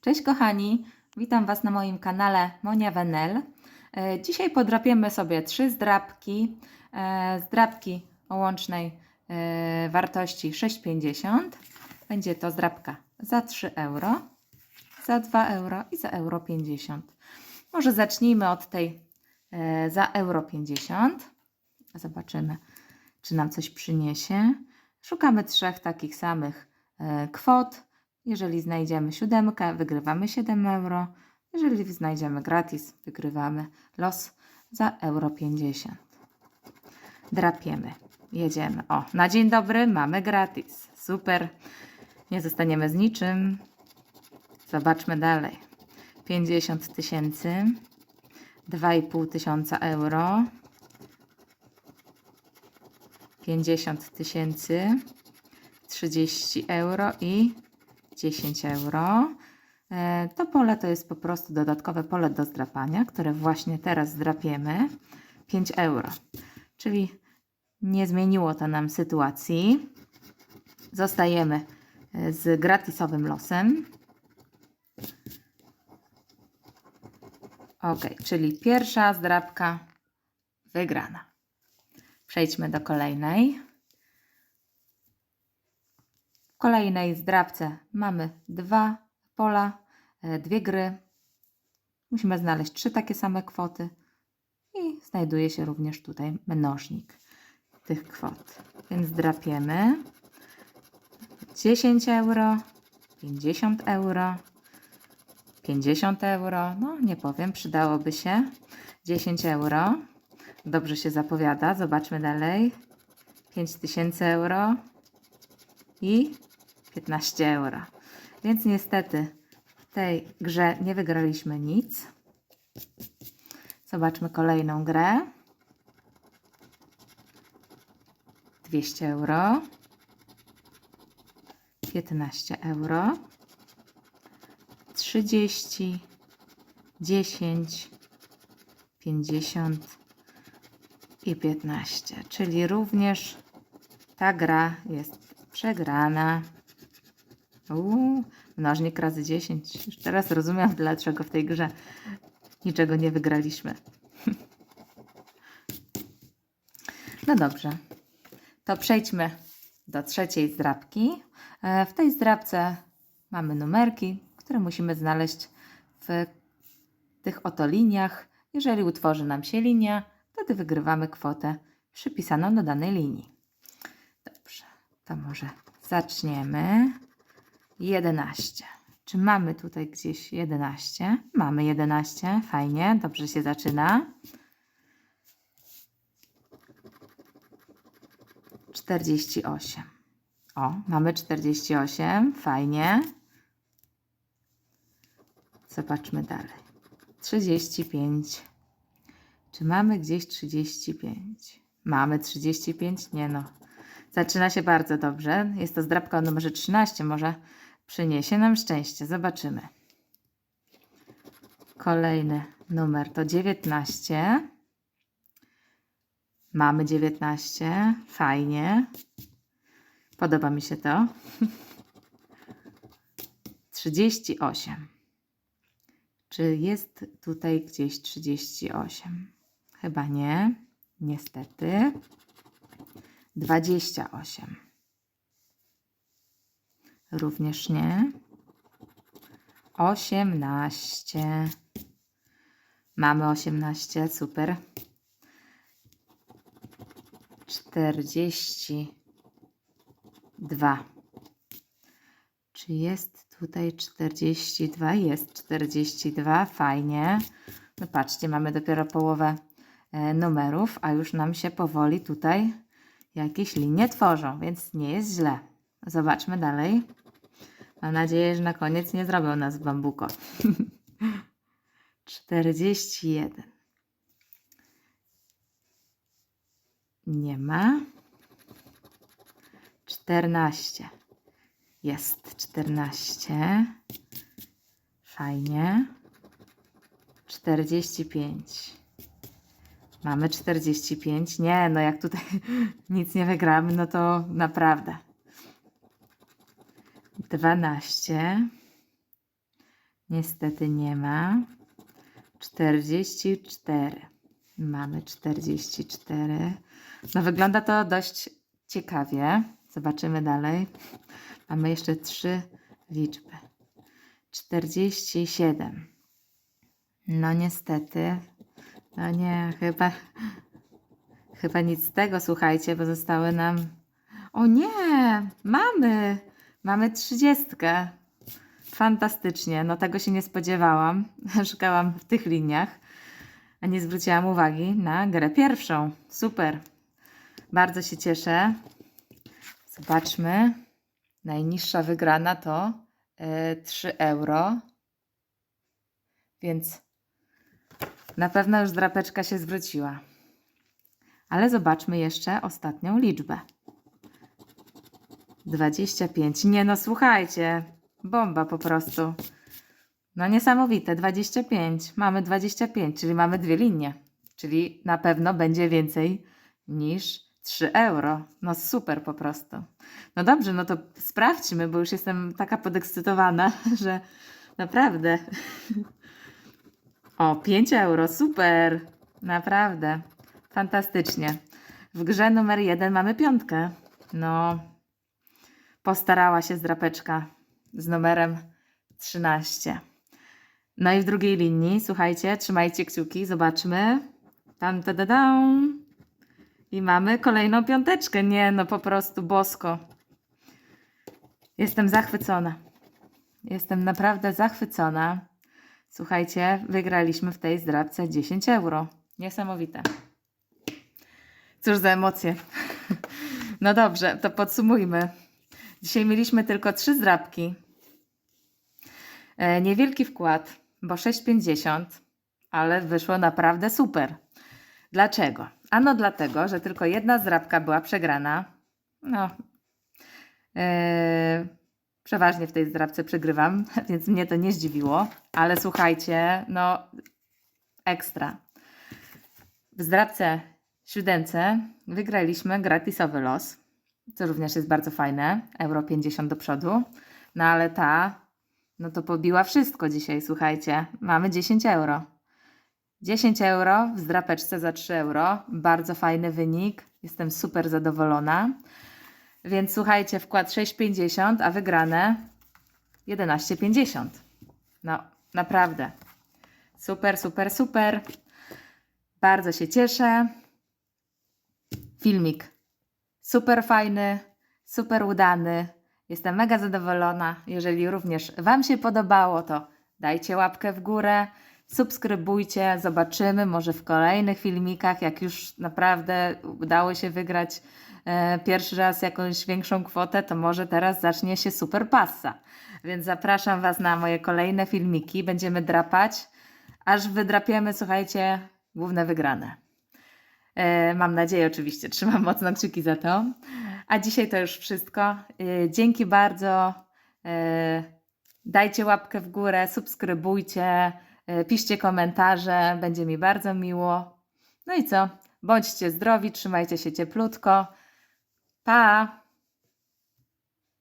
Cześć kochani, witam Was na moim kanale Monia Wenel. E, Dzisiaj podrapiemy sobie trzy zdrabki, e, zdrabki o łącznej e, wartości 6,50. Będzie to zdrabka za 3 euro, za 2 euro i za euro 50. Może zacznijmy od tej za euro 50. Zobaczymy, czy nam coś przyniesie. Szukamy trzech takich samych kwot. Jeżeli znajdziemy siódemkę, wygrywamy 7 euro. Jeżeli znajdziemy gratis, wygrywamy los za euro 50. Drapiemy. Jedziemy. O, na dzień dobry mamy gratis. Super. Nie zostaniemy z niczym. Zobaczmy dalej. 50 tysięcy. 2,5 tysiąca euro. 50 tysięcy. 30 euro i 10 euro. E, To pole to jest po prostu dodatkowe pole do zdrapania, które właśnie teraz zdrapiemy. 5 euro. Czyli nie zmieniło to nam sytuacji. Zostajemy e, z gratisowym losem. Ok, czyli pierwsza zdrapka wygrana. Przejdźmy do kolejnej. Kolejnej zdrabce mamy dwa pola, e, dwie gry. Musimy znaleźć trzy takie same kwoty i znajduje się również tutaj mnożnik tych kwot. Więc drapiemy 10 euro, 50 euro, 50 euro, no nie powiem, przydałoby się 10 euro. Dobrze się zapowiada, zobaczmy dalej. 5000 euro i 15 euro. Więc niestety w tej grze nie wygraliśmy nic. Zobaczmy kolejną grę. 200 euro. 15 euro. 30, 10, 50 i 15. Czyli również ta gra jest przegrana. Uuu, mnożnik razy 10. Już teraz rozumiem, dlaczego w tej grze niczego nie wygraliśmy. No dobrze, to przejdźmy do trzeciej zdrabki. E, W tej zdrabce mamy numerki, które musimy znaleźć w tych oto liniach. Jeżeli utworzy nam się linia, wtedy wygrywamy kwotę przypisaną do danej linii. Dobrze, to może zaczniemy. 11. Czy mamy tutaj gdzieś 11? Mamy 11, fajnie, dobrze się zaczyna. 48. O, mamy 48, fajnie. Zobaczmy dalej. 35. Czy mamy gdzieś 35? Mamy 35? Nie no. Zaczyna się bardzo dobrze. Jest to zdrabka o numerze 13. Może przyniesie nam szczęście. Zobaczymy. Kolejny numer to 19. Mamy 19. Fajnie. Podoba mi się to. 38. Czy jest tutaj gdzieś 38? Chyba nie. Niestety. 28. Również nie. 18. Mamy 18, super. 42. Czy jest tutaj 42? Jest 42, fajnie. No patrzcie, mamy dopiero połowę e, numerów, a już nam się powoli tutaj jakieś linie tworzą, więc nie jest źle. Zobaczmy dalej. Mam nadzieję, że na koniec nie zrobią nas w bambuko. 41. Nie ma. 14. Jest 14. Fajnie. 45. Mamy 45. Nie, no jak tutaj nic nie wygramy, no to naprawdę. 12. Niestety nie ma. 44. Mamy 44. No wygląda to dość ciekawie. Zobaczymy dalej. Mamy jeszcze trzy liczby. 47. No niestety. No nie, chyba chyba nic z tego, słuchajcie, bo zostały nam O nie, mamy. Mamy 30. Fantastycznie. No tego się nie spodziewałam. Szukałam w tych liniach, a nie zwróciłam uwagi na grę pierwszą. Super. Bardzo się cieszę. Zobaczmy. Najniższa wygrana to e, 3 euro. Więc na pewno już drapeczka się zwróciła. Ale zobaczmy jeszcze ostatnią liczbę. 25. Nie no, słuchajcie. Bomba po prostu. No niesamowite, 25. Mamy 25, czyli mamy dwie linie. Czyli na pewno będzie więcej niż 3 euro. No super po prostu. No dobrze, no to sprawdźmy, bo już jestem taka podekscytowana, że naprawdę. O, 5 euro, super. Naprawdę. Fantastycznie. W grze numer jeden mamy piątkę. No, postarała się zdrapeczka z numerem 13. No i w drugiej linii, słuchajcie, trzymajcie kciuki, zobaczmy. Tam, ta, da, dam. I mamy kolejną piąteczkę. Nie, no po prostu bosko. Jestem zachwycona. Jestem naprawdę zachwycona. Słuchajcie, wygraliśmy w tej zdrabce 10 euro. Niesamowite. Cóż za emocje. No dobrze, to podsumujmy. Dzisiaj mieliśmy tylko trzy zdrabki. E, niewielki wkład, bo 6,50, ale wyszło naprawdę super. Dlaczego? Ano dlatego, że tylko jedna zdrabka była przegrana. No, e, przeważnie w tej zdrabce przegrywam, więc mnie to nie zdziwiło. Ale słuchajcie, no ekstra. W zdrabce siódemce wygraliśmy gratisowy los, co również jest bardzo fajne, euro 50 do przodu. No ale ta, no to pobiła wszystko dzisiaj, słuchajcie. Mamy 10 euro. 10 euro w zdrapeczce za 3 euro. Bardzo fajny wynik. Jestem super zadowolona. Więc słuchajcie, wkład 6,50, a wygrane 11,50. No, naprawdę. Super, super, super. Bardzo się cieszę. Filmik super fajny, super udany. Jestem mega zadowolona. Jeżeli również Wam się podobało, to dajcie łapkę w górę, subskrybujcie. Zobaczymy może w kolejnych filmikach, jak już naprawdę udało się wygrać e, pierwszy raz jakąś większą kwotę, to może teraz zacznie się super passa. Więc zapraszam Was na moje kolejne filmiki. Będziemy drapać, aż wydrapiemy, słuchajcie, główne wygrane. E, Mam nadzieję, oczywiście. Trzymam mocno kciuki za to. A dzisiaj to już wszystko. E, Dzięki bardzo. E, Dajcie łapkę w górę, subskrybujcie, piszcie komentarze. Będzie mi bardzo miło. No i co? Bądźcie zdrowi, trzymajcie się cieplutko. Pa!